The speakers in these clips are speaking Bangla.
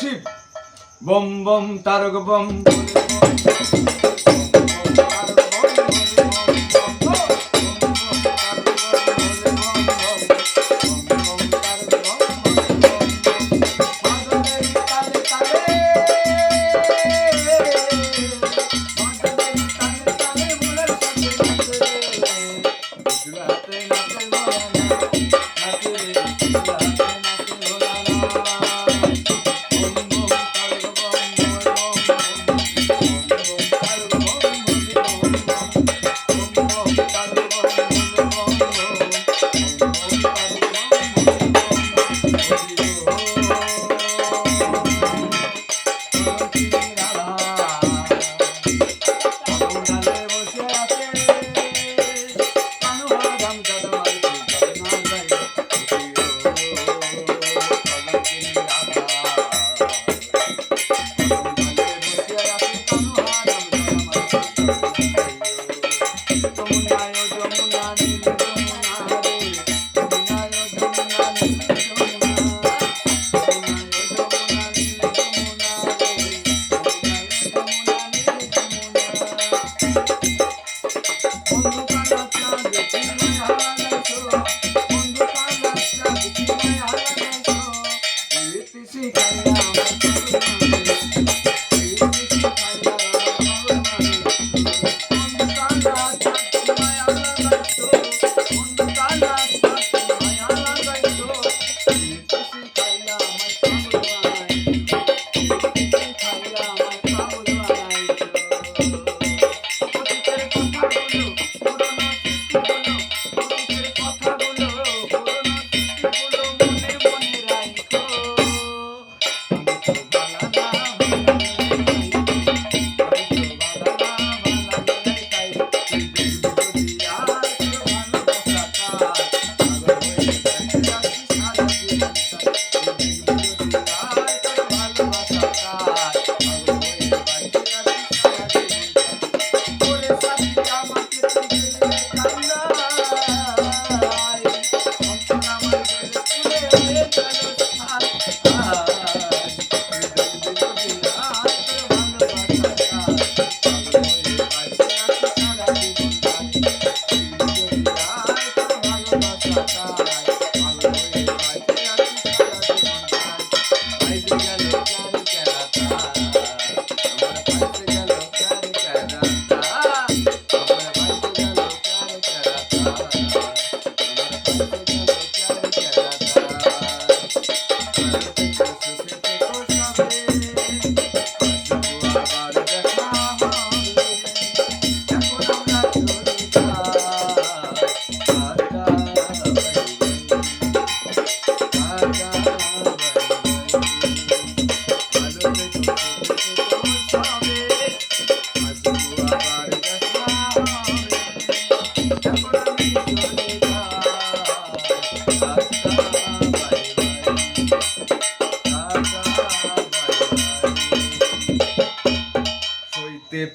শিব। বম বম তারক বম।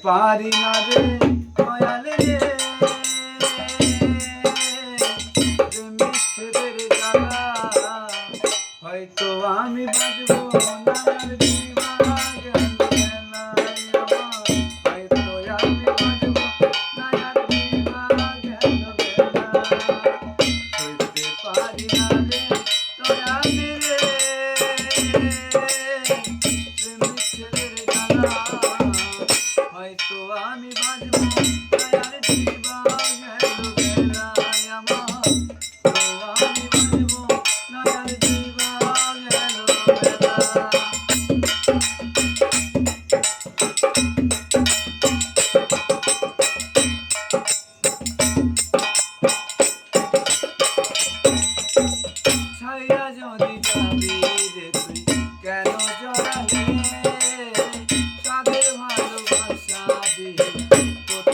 পারি না রে দয়ালে। হয়তো আমি বাজব না put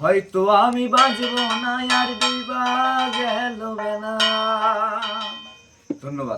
হয়তো আমি বাজব না আর দিবা গেল না। ধন্যবাদ।